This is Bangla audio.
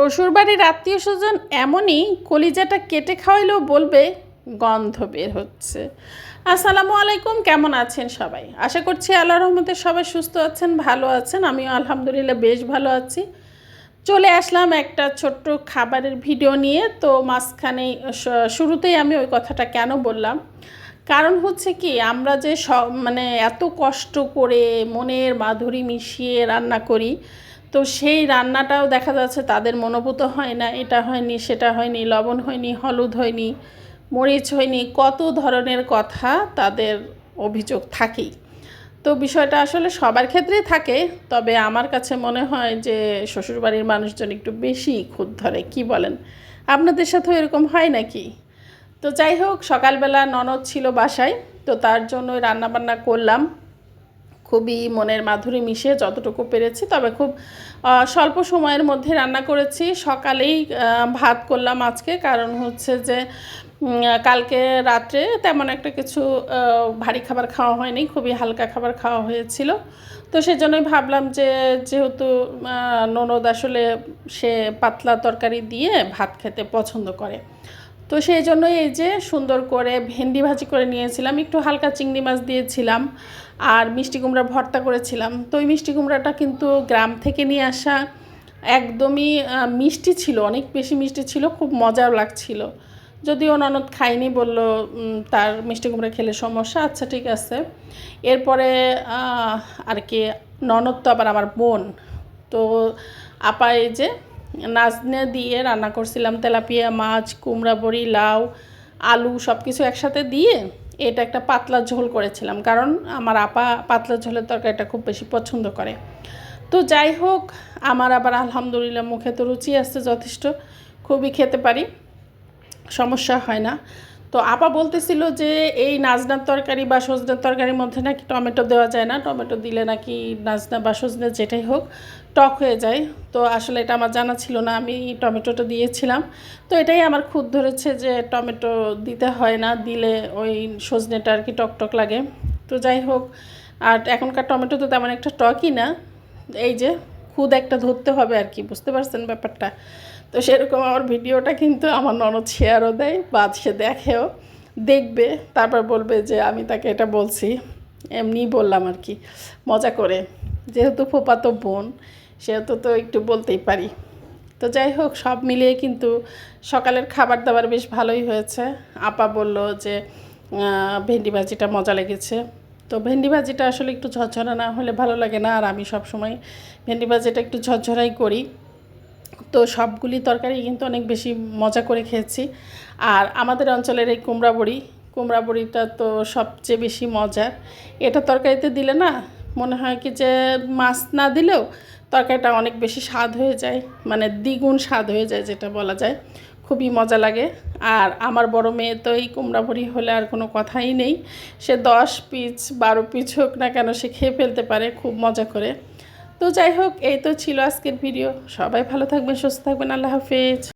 শ্বশুরবাড়ির আত্মীয় স্বজন এমনই কলিজাটা কেটে খাওয়াইলেও বলবে, গন্ধ বের হচ্ছে। আসসালামু আলাইকুম, কেমন আছেন সবাই? আশা করছি আল্লাহ রহমতে সবাই সুস্থ আছেন, ভালো আছেন। আমিও আলহামদুলিল্লাহ বেশ ভালো আছি। চলে আসলাম একটা ছোট্ট খাবারের ভিডিও নিয়ে, তো মাঝখানে শুরুতেই আমি ওই কথাটা কেন বললাম? কারণ হচ্ছে কি, আমরা যে সব মানে এত কষ্ট করে মনের মাধুরী মিশিয়ে রান্না করি তো সেই রান্নাটাও দেখা যাচ্ছে তাদের মনোভূত হয় না, এটা হয়নি, সেটা হয়নি, লবণ হয়নি, হলুদ হয়নি, মরিচ হয়নি, কত ধরনের কথা তাদের অভিযোগ থাকেই। তো বিষয়টা আসলে সবার ক্ষেত্রেই থাকে, তবে আমার কাছে মনে হয় যে শ্বশুরবাড়ির মানুষজন একটু বেশি খুদ ধরে কি বলেন? আপনাদের সাথেও এরকম হয় নাকি? তো যাই হোক, সকালবেলা ননদ ছিল বাসায়, তো তার জন্যই রান্নাবান্না করলাম। খুবই মনের মাধুরী মিশে যতটুকু পেরেছি। তবে খুব স্বল্প সময়ের মধ্যে রান্না করেছি। সকালেই ভাত করলাম আজকে। কারণ হচ্ছে যে কালকে রাত্রে তেমন একটা কিছু ভারী খাবার খাওয়া হয়নি। খুবই হালকা খাবার খাওয়া হয়েছিল। তো সেজন্যই ভাবলাম যে, যেহেতু ননদ আসলে সে পাতলা তরকারি দিয়ে ভাত খেতে পছন্দ করে। তো সেই জন্যই এই যে সুন্দর করে ভেন্ডি ভাজি করে নিয়েছিলাম, একটু হালকা চিংড়ি মাছ দিয়েছিলাম আর মিষ্টি কুমড়া ভর্তা করেছিলাম। তো ওই মিষ্টি কুমড়াটা কিন্তু গ্রাম থেকে নিয়ে আসা একদমই মিষ্টি ছিল, অনেক বেশি মিষ্টি ছিল, খুব মজাও লাগছিল। যদিও ননদ খায়নি, বলল তার মিষ্টি কুমড়া খেলে সমস্যা আচ্ছা ঠিক আছে। এরপরে আর কি, ননদ তো আবার আমার বোন। তো আপা এই যে নাজনে দিয়ে রান্না করছিলাম, তেলাপিয়া, মাছ, কুমড়া বড়ি, লাউ, আলু সব কিছু একসাথে দিয়ে এটা একটা পাতলা ঝোল করেছিলাম। কারণ আমার আপা পাতলা ঝোলের তরকারিটা খুব বেশি পছন্দ করে। তো যাই হোক, আমার আবার আলহামদুলিল্লাহ মুখে তো রুচি আসছে যথেষ্ট, খুবই খেতে পারি, সমস্যা হয় না। তো আপা বলতেছিল যে এই নাজনার তরকারি বা সজনের তরকারির মধ্যে নাকি টমেটো দেওয়া যায় না, টমেটো দিলে নাকি নাজনা বা সজনে যেটাই হোক টক হয়ে যায়। তো আসলে এটা আমার জানা ছিল না, আমি টমেটোটা দিয়েছিলাম। তো এটাই আমার খুদ ধরেছে যে টমেটো দিতে হয় না, দিলে ওই সজনেটা আর কি টক টক লাগে। তো যাই হোক, আর এখনকার টমেটো তো তেমন একটা টকই না। এই যে খুদ একটা ধরতে হবে আর কি, বুঝতে পারছেন ব্যাপারটা? তো সেরকম আমার ভিডিওটা কিন্তু আমার ননদ শেয়ারও দেয় বা সে দেখেও, দেখবে, তারপর বলবে যে আমি তাকে এটা বলছি এমনি বললাম আর কি। মজা করে, যেহেতু ফুপাতো বোন, সেহেতু তো একটু বলতেই পারি। তো যাই হোক, সব মিলিয়ে কিন্তু সকালের খাবার দাবার বেশ ভালোই হয়েছে। আপা বলল যে ভেন্ডি ভাজিটা মজা লেগেছে। তো ভেন্ডি ভাজিটা আসলে একটু ঝরঝরা না হলে ভালো লাগে না, আর আমি সব সময় ভেন্ডি ভাজিটা একটু ঝরঝরাই করি। তো সবগুলি তরকারি কিন্তু অনেক বেশি মজা করে খেয়েছি। আর আমাদের অঞ্চলের এই কুমড়া বড়ি, কুমড়া বড়িটা তো সবচেয়ে বেশি মজার। এটা তরকারিতে দিলে না মনে হয় কি যে মাছ না দিলেও তরকারিটা অনেক বেশি স্বাদ হয়ে যায় মানে দ্বিগুণ স্বাদ হয়ে যায় যেটা বলা যায়। খুবই মজা লাগে। আর আমার বড় মেয়ে তো এই কুমড়া বড়ি হলে আর কোনো কথাই নেই। সে দশ পিস, বারো পিস হোক না কেন সে খেয়ে ফেলতে পারে, খুব মজা করে। তো যাই হোক, এই তো ছিল আজকের ভিডিও। সবাই ভালো থাকবেন, সুস্থ থাকবেন, আল্লাহ হাফেজ।